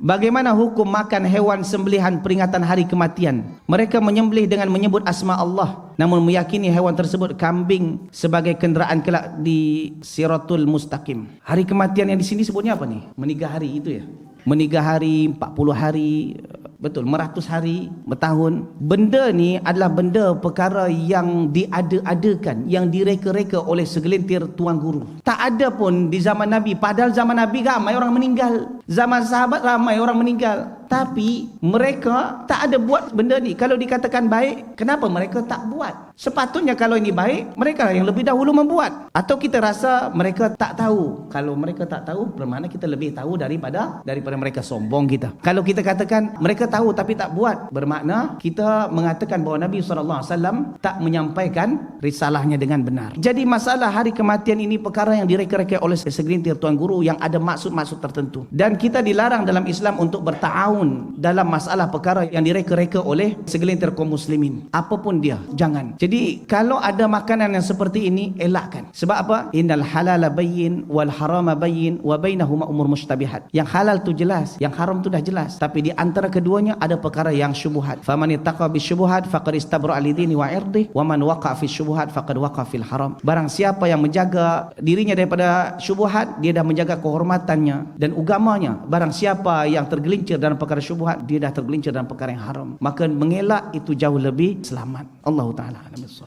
Bagaimana hukum makan hewan sembelihan peringatan hari kematian? Mereka menyembelih dengan menyebut asma Allah namun meyakini hewan tersebut kambing sebagai kenderaan kelak di Siratul Mustaqim. Hari kematian yang di sini sebutnya apa nih? Meninggal hari itu ya. Meninggal hari, 40 hari, betul, meratus hari, bertahun. Benda ni adalah benda perkara yang diada-adakan, yang direka-reka oleh segelintir tuan guru. Tak ada pun di zaman Nabi, padahal zaman Nabi ramai orang meninggal. Zaman sahabat ramai orang meninggal. Tapi mereka tak ada buat benda ni. Kalau dikatakan baik, kenapa mereka tak buat? Sepatutnya kalau ini baik, mereka yang lebih dahulu membuat. Atau kita rasa mereka tak tahu. Kalau mereka tak tahu, bermakna kita lebih tahu daripada daripada mereka sombong kita. Kalau kita katakan mereka tahu tapi tak buat, bermakna kita mengatakan bahawa Nabi SAW tak menyampaikan risalahnya dengan benar. Jadi masalah hari kematian ini perkara yang direka-reka oleh segelintir tuan guru yang ada maksud-maksud tertentu. Dan kita dilarang dalam Islam untuk bertaawun dalam masalah perkara yang direka-reka oleh segelintir kaum muslimin. Apapun dia, jangan. Jadi kalau ada makanan yang seperti ini, elakkan. Sebab apa? Innal halala bayyin wal harama bayyin wa bainahuma umur mustabihat. Yang halal tu jelas, yang haram tu dah jelas. Tapi di antara keduanya ada perkara yang syubuhat. Faman ittaqa bisyubuhat faqad istabra'a lidini wa irdi wa man waqa'a fi syubuhat faqad waqa'a fil haram. Barang siapa yang menjaga dirinya daripada syubuhat, dia dah menjaga kehormatannya dan agamanya. Barang siapa yang tergelincir dalam perkara syubuhat, dia dah tergelincir dalam perkara yang haram. Maka mengelak itu jauh lebih selamat. Allah Taala.